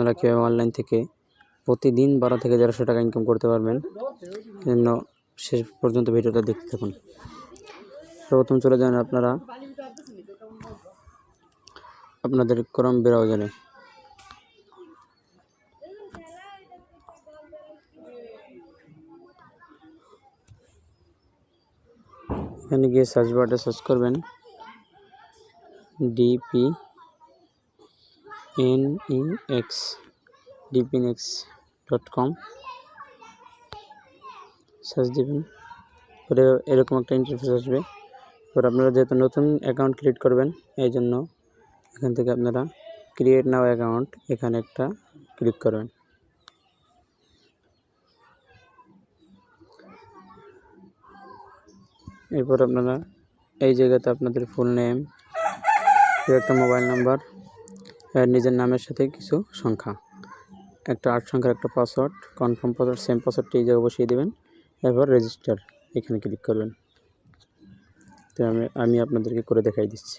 আপনারা কীভাবে অনলাইন থেকে প্রতিদিন বারো থেকে তেরোশো টাকা ইনকাম করতে পারবেন জন্য শেষ পর্যন্ত ভিডিওটা দেখতে থাকুন। প্রথম চলে যান আপনারা আপনাদের ক্রম বেরাও ব্রাউজারে এখানে গিয়ে সার্চ বারে সার্চ করবেন DP N E X Dpinex dot com search দেবেন। পরে এরকম একটা ইন্টারফেস আসবে। এবার আপনারা যেহেতু নতুন অ্যাকাউন্ট ক্রিয়েট করবেন এই জন্য এখান থেকে আপনারা ক্রিয়েট নাও অ্যাকাউন্ট এখানে একটা ক্লিক করবেন। এরপর আপনারা এই জায়গাতে আপনাদের ফুল নেম একটা মোবাইল নাম্বার নিজের নামের সাথে কিছু সংখ্যা। একটা আট সংখ্যার একটা পাসওয়ার্ড কনফার্ম পাসওয়ার্ড সেম পাসওয়ার্ডটি এই জায়গায় বসিয়ে দেবেন। এরপর রেজিস্টার এখানে ক্লিক করবেন। তো আমি আমি আপনাদেরকে করে দেখাই দিচ্ছি।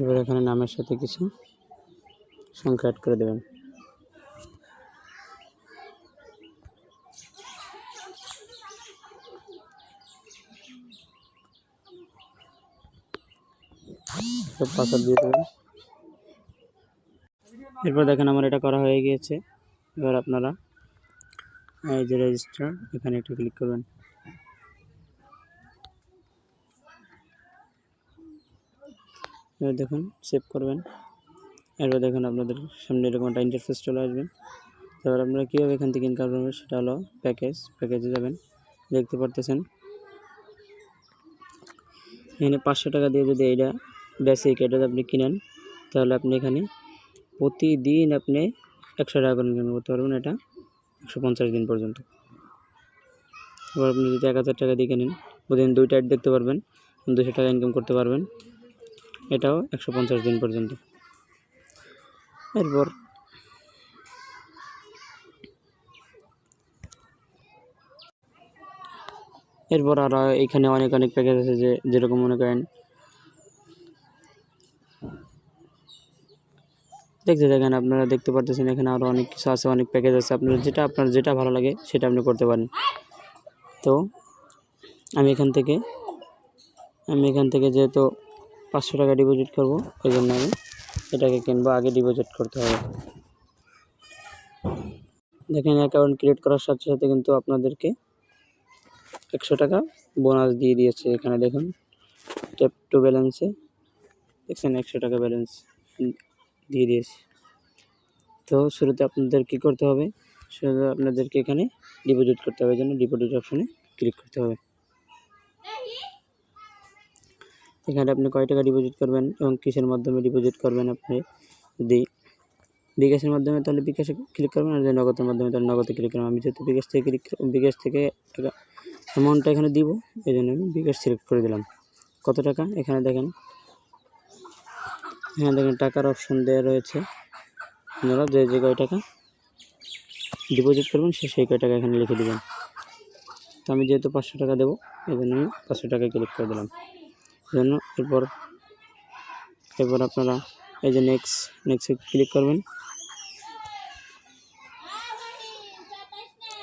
এবার এখানে নামের সাথে কিছু সংখ্যা অ্যাড করে দেবেন। দিয়ে দেবেন। এরপর দেখেন আমার এটা করা হয়ে গিয়েছে। এবার আপনারা এই যে রেজিস্টার এখানে একটা ক্লিক করবেন। এবার দেখুন সেভ করবেন। এরপর দেখুন আপনাদের সামনে এরকম একটা ইন্টারফেস চলে আসবেন এবার আপনারা কীভাবে এখান থেকে ইনকাম করবেন সেটা হলো প্যাকেজ প্যাকেজে যাবেন। দেখতে পারতেছেন? এখানে পাঁচশো টাকা দিয়ে যদি এইটা বেসিক এটা আপনি কিনেন, তাহলে আপনি এখানে প্রতিদিন আপনি একশো টাকা করে ইনকাম করতে পারবেন, এটা একশো পঞ্চাশ দিন পর্যন্ত। এবার আপনি যদি এক হাজার টাকা দিয়ে কেনেন, প্রতিদিন দুইটা অ্যাড দেখতে পারবেন দুশো টাকা ইনকাম করতে পারবেন। এটাও একশো পঞ্চাশ দিন পর্যন্ত। এরপর এরপর আরও এখানে অনেক অনেক প্যাকেজ আছে যে যেরকম মনে করেন দেখতে দেখেন আপনারা দেখতে পারতেছেন এখানে আরও অনেক কিছু আছে, অনেক প্যাকেজ আছে। আপনার যেটা আপনার যেটা ভালো লাগে সেটা আপনি করতে পারেন। তো আমি এখান থেকে, আমি এখান থেকে যেহেতু পাঁচশো টাকা ডিপোজিট করব, এই জন্য আমি এটাকে কিনবো, আগে ডিপোজিট করতে হবে। দেখেন অ্যাকাউন্ট ক্রিয়েট করার সাথে সাথে কিন্তু আপনাদেরকে একশো টাকা বোনাস দিয়ে দিয়েছে এখানে, দেখুন। ট্যাপ টু ব্যালেন্সে দেখছেন, একশো টাকা ব্যালেন্স দিয়ে দিয়েছে। তো শুরুতে আপনাদের কি করতে হবে? শুরুতে আপনাদেরকে এখানে ডিপোজিট করতে হবে, এই জন্য ডিপোজিট অপশনে ক্লিক করতে হবে। এখানে আপনি কয় টাকা ডিপোজিট করবেন এবং কিসের মাধ্যমে ডিপোজিট করবেন আপনি? যদি বিকাশের মাধ্যমে তাহলে বিকাশে ক্লিক করবেন আর যদি নগদের মাধ্যমে তাহলে নগদে ক্লিক করবেন। আমি যেহেতু বিকাশ থেকে ক্লিক বিকাশ থেকে অ্যামাউন্টটা এখানে দিব এই জন্য আমি বিকাশ সিলেক্ট করে দিলাম। কত টাকা? এখানে দেখেন এখানে দেখেন টাকার অপশন দেওয়া রয়েছে। আপনারা যে যে কয় টাকা ডিপোজিট করবেন, সে, সেই কয় টাকা এখানে লিখে দেবেন। তো আমি যেহেতু পাঁচশো টাকা দেবো এই জন্য আমি পাঁচশো টাকায় ক্লিক করে দিলাম। জন্য। এরপর এরপর আপনারা এই যে নেক্সট নেক্সটে ক্লিক করবেন।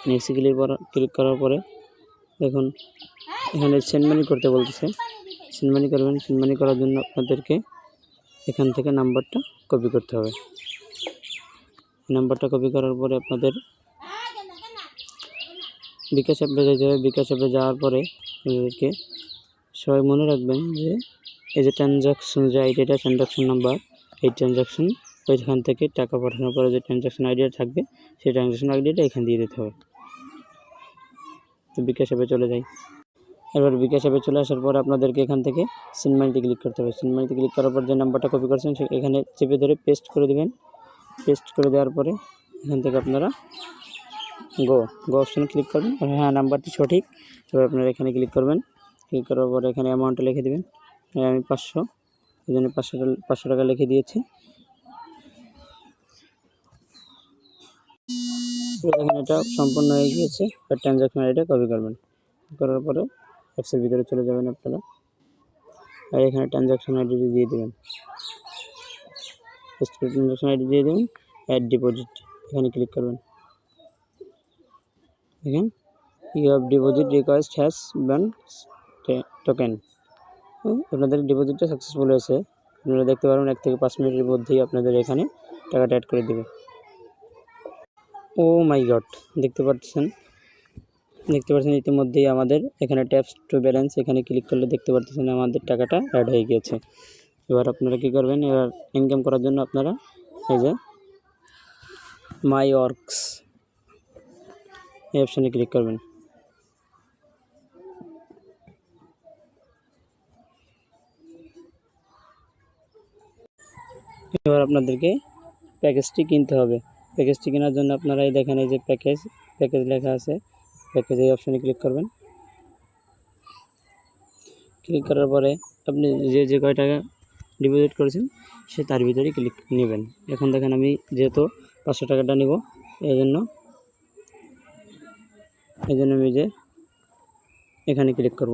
নেক্সটে ক্লিক ক্লিক করার পরে দেখুন, এখানে সেন্ড মানি করতে বলতেছে। সেন্ড মানি করবেন সেন্ড মানি করার জন্য আপনাদেরকে এখান থেকে নাম্বারটা কপি করতে হবে। নাম্বারটা কপি করার পরে আপনাদের বিকাশ অ্যাপে যেতে হবে। বিকাশ অ্যাপে যাওয়ার পরে আপনাদেরকে সবাই মনে রাখবেন যে এই যে ট্রানজাকশন যে আইডিটা ট্রানজাকশন নাম্বার এই ট্রানজাকশন ওইখান থেকে টাকা পাঠানোর পরে যে ট্রানজাকশন আইডিটা থাকবে, সেই ট্রানজাকশন আইডিটা এখানে দিয়ে দিতে হবে। তো বিকাশ অ্যাপে চলে যাই। এবার বিকাশ অ্যাপে চলে আসার পর আপনাদেরকে এখান থেকে সিনমানিতে ক্লিক করতে হবে। সিনমানিতে ক্লিক করার পর যে নাম্বারটা কপি করছেন, সে এখানে চেপে ধরে পেস্ট করে দেবেন। পেস্ট করে দেওয়ার পরে এখান থেকে আপনারা গো গো অপশানে ক্লিক করবেন। হ্যাঁ নাম্বারটি সঠিক। এবার আপনারা এখানে ক্লিক করবেন। ক্লিক করার পরে এখানে অ্যামাউন্টটা লিখে দেবেন। আমি পাঁচশো, এই জন্য পাঁচশো টাকা পাঁচশো টাকা লিখে দিয়েছি। এখানে এটা সম্পূর্ণ হয়ে গিয়েছে। আর ট্রানজাকশন আইডিটা কপি করবেন। করার পরে অ্যাপসের ভিতরে চলে যাবেন আপনারা। আর এখানে ট্রানজাকশন আইডি দিয়ে দেবেন। ট্রানজাকশন আইডি দিয়ে দেবেন। অ্যাড ডিপোজিট এখানে ক্লিক করবেন। দেখেন you have deposit request has been taken আপনাদের ডিপোজিটটা সাকসেসফুল হয়েছে। আপনারা দেখতে পারবেন এক থেকে পাঁচ মিনিটের মধ্যেই আপনাদের এখানে টাকাটা অ্যাড করে দেবে। ও মাই গড, দেখতে পাচ্ছেন? দেখতে পাচ্ছেন ইতিমধ্যেই আমাদের এখানে ট্যাপস টু ব্যালেন্স এখানে ক্লিক করলে দেখতে পাচ্ছেন আমাদের টাকাটা অ্যাড হয়ে গিয়েছে। এবার আপনারা কী করবেন? এবার ইনকাম করার জন্য আপনারা এই যে মাই ওয়ার্কস এই অপশানে ক্লিক করবেন। এবার আপনাদেরকে প্যাকেজটি কিনতে হবে। প্যাকেজটি কেনার জন্য আপনারা এই দেখেন, এই যে প্যাকেজ প্যাকেজ লেখা আছে। প্যাকেজ এই অপশানে ক্লিক করবেন। ক্লিক করার পরে আপনি যে যে কয় টাকা ডিপোজিট করেছেন, সে তার ভিতরেই ক্লিক নেবেন। এখন দেখেন আমি যেহেতু পাঁচশো টাকাটা নিব এই জন্য এই জন্য আমি যে এখানে ক্লিক করব।